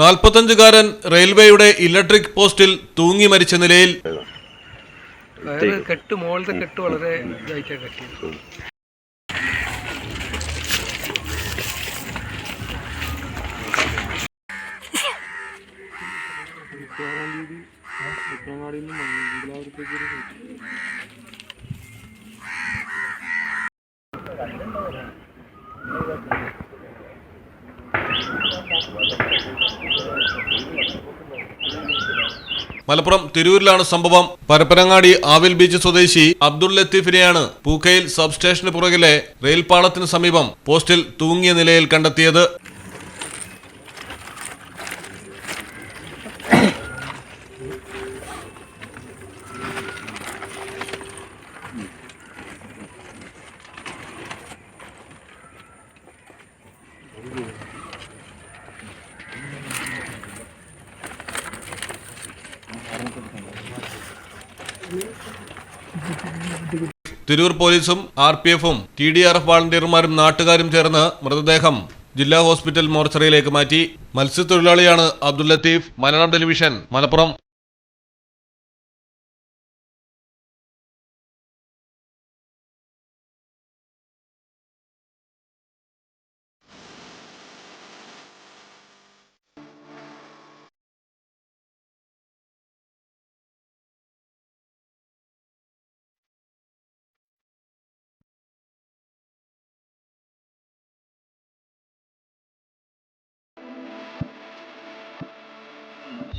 നാൽപ്പത്തഞ്ചുകാരൻ റെയിൽവേയുടെ ഇലക്ട്രിക് പോസ്റ്റിൽ തൂങ്ങി മരിച്ച നിലയിൽ കെട്ട് കെട്ട് വളരെ ഇതായിട്ടാണ് കെട്ടിയത്. മലപ്പുറം തിരൂരിലാണ് സംഭവം. പരപ്പനങ്ങാടി ആവിൽ ബീച്ച് സ്വദേശി അബ്ദുൾ ലത്തീഫിനെയാണ് പൂക്കയിൽ സബ് സ്റ്റേഷന് പുറകിലെ റെയിൽപാളത്തിന് സമീപം പോസ്റ്റിൽ തൂങ്ങിയ നിലയിൽ കണ്ടെത്തിയത്. തിരൂർ പോലീസും ആർ പി എഫും ടി ഡി ആർ എഫ് വാളണ്ടിയർമാരും നാട്ടുകാരും ചേർന്ന് മൃതദേഹം ജില്ലാ ഹോസ്പിറ്റൽ മോർച്ചറിയിലേക്ക് മാറ്റി മത്സ്യത്തൊഴിലാളിയാണ് Abdul Latheef Malayalam television Malappuram.